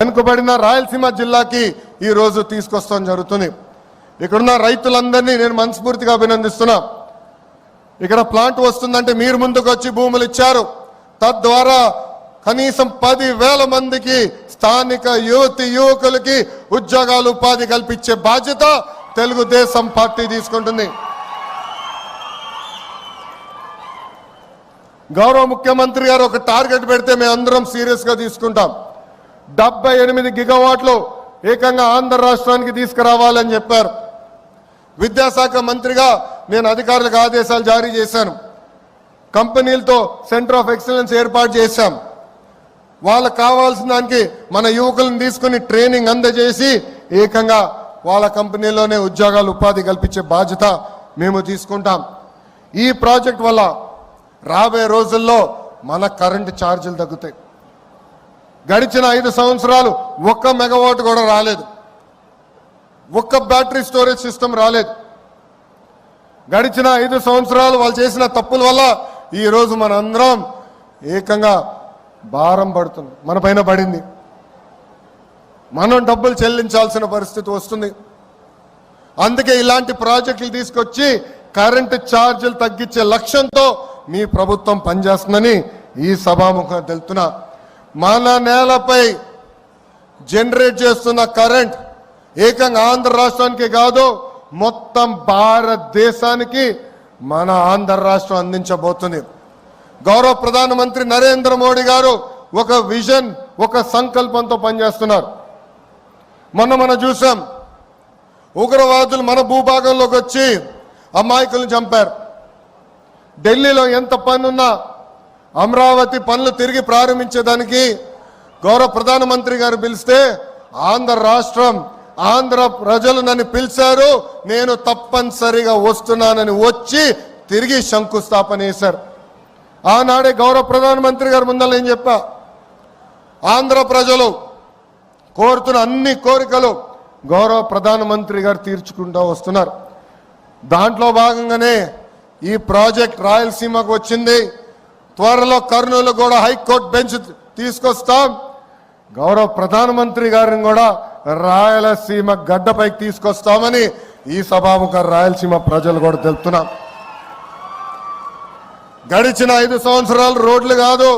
వెనుకబడిన రాయలసీమ జిల్లాకి ఈ రోజు తీసుకొస్తాం జరుగుతుంది. ఇక్కడున్న రైతులందరినీ నేను మనస్ఫూర్తిగా అభినందిస్తున్నా. ఇక్కడ ప్లాంట్ వస్తుందంటే మీరు ముందుకు వచ్చి భూములు ఇచ్చారు. తద్వారా కనీసం పది వేల మందికి స్థానిక యువతి యువకులకి ఉద్యోగాలు ఉపాధి కల్పించే బాధ్యత తెలుగుదేశం పార్టీ తీసుకుంటుంది. గౌరవ ముఖ్యమంత్రి గారు ఒక టార్గెట్ పెడితే మేము అందరం సీరియస్గా తీసుకుంటాం. డెబ్బై ఎనిమిది గిగవాట్లు ఏకంగా ఆంధ్ర రాష్ట్రానికి తీసుకురావాలని చెప్పారు. విద్యాశాఖ మంత్రిగా నేను అధికారులకు ఆదేశాలు జారీ చేశాను. కంపెనీలతో సెంటర్ ఆఫ్ ఎక్సలెన్స్ ఏర్పాటు చేశాం. వాళ్ళకు కావాల్సిన దానికి మన యువకులను తీసుకుని ట్రైనింగ్ అందజేసి ఏకంగా వాళ్ళ కంపెనీలోనే ఉద్యోగాలు ఉపాధి కల్పించే బాధ్యత మేము తీసుకుంటాం. ఈ ప్రాజెక్ట్ వల్ల రాబోయే రోజుల్లో మన కరెంటు ఛార్జీలు తగ్గుతాయి. గడిచిన ఐదు సంవత్సరాలు ఒక్క మెగావాట్ కూడా రాలేదు. ఒక్క బ్యాటరీ స్టోరేజ్ సిస్టమ్ రాలేదు. గడిచిన ఐదు సంవత్సరాలు వాళ్ళు చేసిన తప్పుల వల్ల ఈరోజు మన అందరం ఏకంగా భారం పడుతుంది మన పైన పడింది. మనం డబ్బులు చెల్లించాల్సిన పరిస్థితి వస్తుంది. అందుకే ఇలాంటి ప్రాజెక్టులు తీసుకొచ్చి కరెంటు ఛార్జీలు తగ్గించే లక్ష్యంతో మీ ప్రభుత్వం పనిచేస్తుందని ఈ సభాముఖం తెలుతున్నా మన నేలపై జనరేట్ చేస్తున్న కరెంట్ ఏకంగా ఆంధ్ర రాష్ట్రానికి కాదు మొత్తం భారతదేశానికి మన ఆంధ్ర రాష్ట్రం అందించబోతుంది. గౌరవ ప్రధానమంత్రి నరేంద్ర మోడీ గారు ఒక విజన్ ఒక సంకల్పంతో పనిచేస్తున్నారు. మొన్న మనం చూసాం ఉగ్రవాదులు మన భూభాగంలోకి వచ్చి అమాయకులను చంపారు. ఢిల్లీలో ఎంత పనున్నా అమరావతి పనులు తిరిగి ప్రారంభించేదానికి గౌరవ ప్రధానమంత్రి గారు పిలిస్తే ఆంధ్ర రాష్ట్రం ఆంధ్ర ప్రజలు నన్ను పిలిచారు నేను తప్పనిసరిగా వస్తున్నానని వచ్చి తిరిగి శంకుస్థాపన చేశారు. ఆనాడే గౌరవ ప్రధానమంత్రి గారు ముందర నేను చెప్పా ఆంధ్ర ప్రజలు కోరుతున్న అన్ని కోరికలు గౌరవ ప్రధానమంత్రి గారు తీర్చుకుంటూ వస్తున్నారు. దాంట్లో భాగంగానే ఈ ప్రాజెక్ట్ రాయలసీమకు వచ్చింది. త్వరలో కర్నూలు కూడా హైకోర్టు బెంచ్ తీసుకొస్తాం. గౌరవ ప్రధానమంత్రి గారిని కూడా రాయలసీమ గడ్డపైకి తీసుకొస్తామని ఈ సభాముఖ రాయలసీమ ప్రజలు కూడా తెలుపుతున్నాం గడిచిన ఐదు సంవత్సరాలు రోడ్లు కాదు.